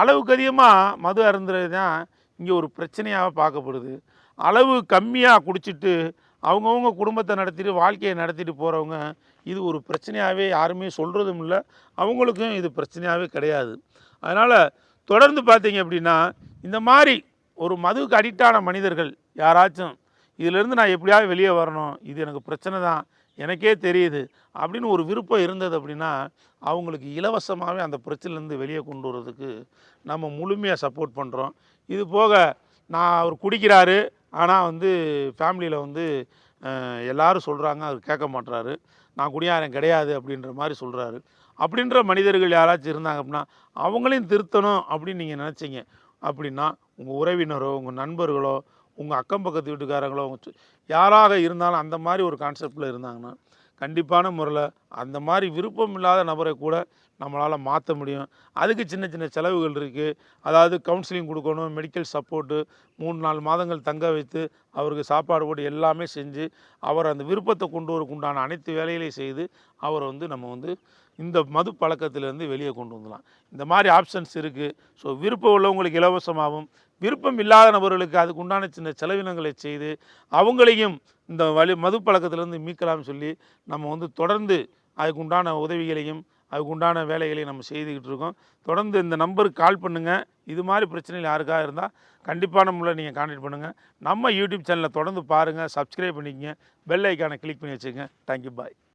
அளவுக்கு அதிகமாக மது அருந்துறது தான் இங்கே ஒரு பிரச்சனையாக பார்க்கப்படுது. அளவு கம்மியாக குடிச்சிட்டு அவங்கவுங்க குடும்பத்தை நடத்திட்டு வாழ்க்கையை நடத்திட்டு போகிறவங்க இது ஒரு பிரச்சனையாகவே யாருமே சொல்கிறதும் இல்லை. அவங்களுக்கும் இது பிரச்சனையாகவே கிடையாது. அதனால் தொடர்ந்து பார்த்தீங்க அப்படின்னா இந்த மாதிரி ஒரு மதுவுக்கு அடிக்டான மனிதர்கள் யாராச்சும் இதிலேருந்து நான் எப்படியாவது வெளியே வரணும் இது எனக்கு பிரச்சனை தான் எனக்கே தெரியுது. அப்படின்னு ஒரு விருப்பம் இருந்தது அப்படின்னா அவங்களுக்கு இலவசமாகவே அந்த பிரச்சனையிலேருந்து வெளியே கொண்டு வர்றதுக்கு நம்ம முழுமையாக சப்போர்ட் பண்ணுறோம் இது போக நான் அவர் குடிக்கிறாரு. ஆனால் வந்து ஃபேமிலியில் வந்து எல்லாரும் சொல்கிறாங்க அவர் கேட்க மாட்றாரு. நான் குடியாரன் கிடையாது அப்படின்ற மாதிரி சொல்கிறாரு அப்படின்ற மனிதர்கள் யாராச்சும் இருந்தாங்க அப்படின்னா அவங்களையும் திருத்தணும் அப்படின்னு நீங்கள் நினச்சிங்க. அப்படின்னா உங்கள் உறவினரோ உங்கள் நண்பர்களோ உங்கள் அக்கம் பக்கத்து வீட்டுக்காரங்களோ உங்க யாராக இருந்தாலும் அந்த மாதிரி ஒரு கான்செப்டில் இருந்தாங்கன்னா கண்டிப்பான முறையில் அந்த மாதிரி விருப்பம் இல்லாத நபரை கூட நம்மளால் மாற்ற முடியும். அதுக்கு சின்ன சின்ன செலவுகள் இருக்குது அதாவது கவுன்சிலிங் கொடுக்கணும் மெடிக்கல் சப்போர்ட்டு மூணு நாலு மாதங்கள் தங்க வைத்து அவருக்கு சாப்பாடு போட்டு எல்லாமே செஞ்சு அவர் அந்த விருப்பத்தை கொண்டு வரக்கு உண்டான அனைத்து வேலைகளையும் செய்து அவரை வந்து நம்ம வந்து இந்த மது பழக்கத்திலேருந்து வெளியே கொண்டு வந்துடலாம். இந்த மாதிரி ஆப்ஷன்ஸ் இருக்குது ஸோ விருப்பம் உள்ளவங்களுக்கு இலவசமாகவும் விருப்பம் இல்லாத நபர்களுக்கு அதுக்கு உண்டான சின்ன செலவினங்களை செய்து அவங்களையும் இந்த வழி மது பழக்கத்திலேருந்து மீட்கலாம்னு சொல்லி நம்ம வந்து தொடர்ந்து அதுக்கு உண்டான உதவிகளையும் அதுக்கு உண்டான வேலைகளையும் நம்ம செய்துக்கிட்டு இருக்கோம். தொடர்ந்து இந்த நம்பருக்கு கால் பண்ணுங்கள் இது மாதிரி பிரச்சனைகள் யாருக்காக இருந்தால் கண்டிப்பான முறையில் நீங்கள் கான்டாக்ட் பண்ணுங்கள் நம்ம யூடியூப் சேனலை தொடர்ந்து பாருங்கள் சப்ஸ்கிரைப் பண்ணிக்கங்க பெல் ஐக்கானை கிளிக் பண்ணி வச்சுக்கோங்க. Thank you bye